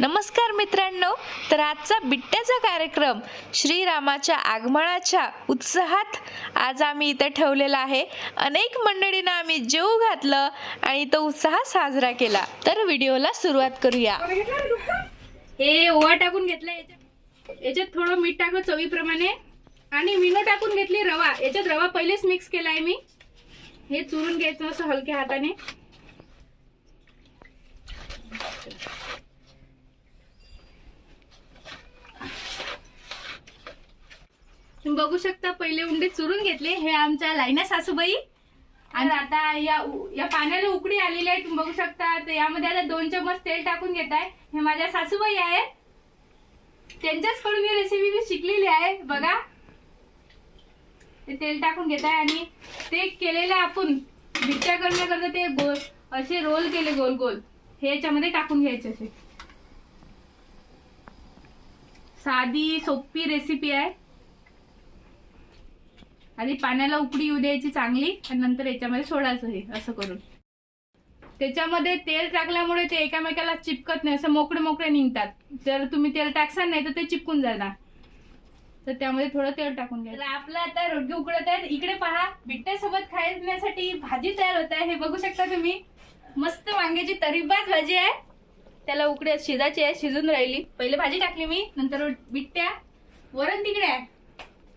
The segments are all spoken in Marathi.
नमस्कार मित्रांनो तर आजचा बिट्ट्याचा कार्यक्रम श्रीरामाच्या आगमनाच्या उत्साहात आज आम्ही इथं ठेवलेला आहे. अनेक मंडळींना आम्ही जेव घातलं आणि तो उत्साह साजरा केला. तर व्हिडिओला सुरुवात करूया. हे ओवा टाकून घेतला याच्यात याच्यात थोडं मीठ टाकलं चवीप्रमाणे. आणि विनो टाकून घेतली रवा. याच्यात रवा पहिलेच मिक्स केलाय मी. हे चुरून घ्यायचं असं हलक्या हाताने. बघू शकता पहिले उंडे चुरून घेतले. हे आमच्या लाईना सासूबाई. आणि आता या या पाण्याला उकडी आलेली आहे तुम्ही बघू शकता. तर यामध्ये आता दोन चमच तेल टाकून घेत आहे. हे माझ्या सासूबाई आहे. त्यांच्याच कडून ही रेसिपी मी शिकलेली आहे. बघा. ते तेल टाकून घेत आहे आणि ते केलेलं आपण बिट्ट्या करण्याकरता ते गोल असे रोल केले गोल गोल. हे याच्यामध्ये टाकून घ्यायचे असे. साधी सोपी रेसिपी आहे. आधी पाण्याला उकडी येऊ द्यायची चांगली आणि नंतर याच्यामध्ये सोडायचं हे असं करून. त्याच्यामध्ये तेल टाकल्यामुळे ते एकामेकाला चिपकत नाही असं मोकळे मोकळे निघतात. जर तुम्ही तेल टाकसाल नाही तर ते चिपकून जाणार. तर त्यामध्ये थोडं तेल टाकून घ्या तर आपलं आता रोटी उकडत आहेत. इकडे पहा बिट्ट्यासोबत खाण्यासाठी भाजी तयार होत आहे. हे बघू शकता तुम्ही. मस्त वांग्याची तरीबाज भाजी आहे. त्याला उकडे शिजायची आहे शिजून राहिली. पहिले भाजी टाकली मी नंतर बिट्ट्या. वरण तिकडे आहे.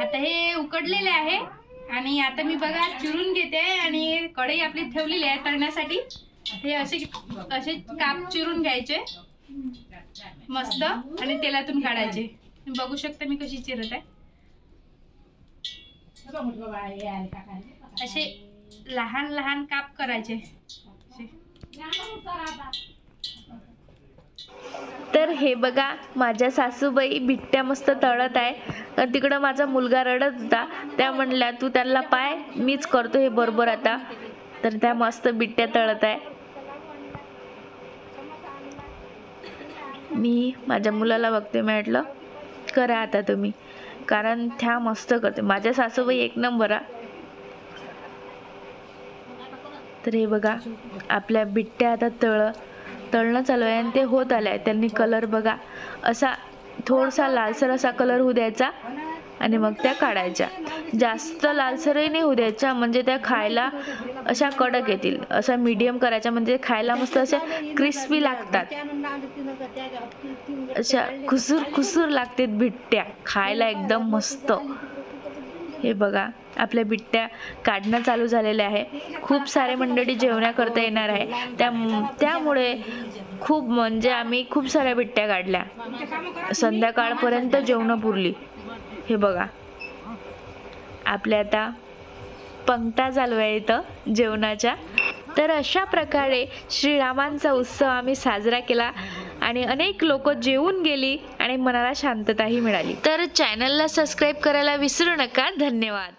आता हे उकडलेले आहे आणि आता मी बघा चिरून घेते आणि कढई आपली ठेवलेली आहे तळण्यासाठी. हे असे असे काप चिरून घ्यायचे. मस्त. आणि तेलातून काढायचे. बघू शकता मी कशी चिरत आहे. असे लहान लहान काप करायचे. तर हे बघा माझ्या सासूबाई बिट्ट्या मस्त तळत आहे. तर तिकडं माझा मुलगा रडत होता. त्या म्हणल्या तू त्यांना पाय मीच करतो हे बरोबर आता. तर त्या मस्त बिट्ट्या तळत आहे. मी माझ्या मुलाला बघते म्हटलं करा आता तुम्ही. कारण त्या मस्त करते. माझ्या सासूबाई एक नंबर आ तर हे बघा आपल्या बिट्ट्या आता तळ तळणं चालू आहे आणि ते होत आलं आहे त्यांनी कलर बघा असा थोडासा लालसर असा कलर होऊ द्यायचा आणि मग त्या काढायच्या. जास्त लालसरही नाही होऊ द्यायच्या म्हणजे त्या खायला अशा कडक येतील. असा मीडियम करायच्या म्हणजे खायला मस्त अशा क्रिस्पी लागतात. अशा खुसूर खुसूर लागतात बिट्ट्या. खायला एकदम मस्त. हे बघा आपल्या बिट्ट्या काढणं चालू झालेल्या आहे. खूप सारे मंडळी जेवण्या करता येणार आहे. त्या त्यामुळे खूप म्हणजे आम्ही खूप साऱ्या बिट्ट्या काढल्या. संध्याकाळपर्यंत जेवणं पुरली. हे बघा. आपल्या आता पंक्ता चालू आहे इथं जेवणाच्या. तर अशा प्रकारे श्रीरामांचा उत्सव आम्ही साजरा केला. आणि अनेक लोक जेवून गेली आणि मनाला शांतताही मिळाली. तर चॅनलला सबस्क्राईब करायला विसरू नका. धन्यवाद.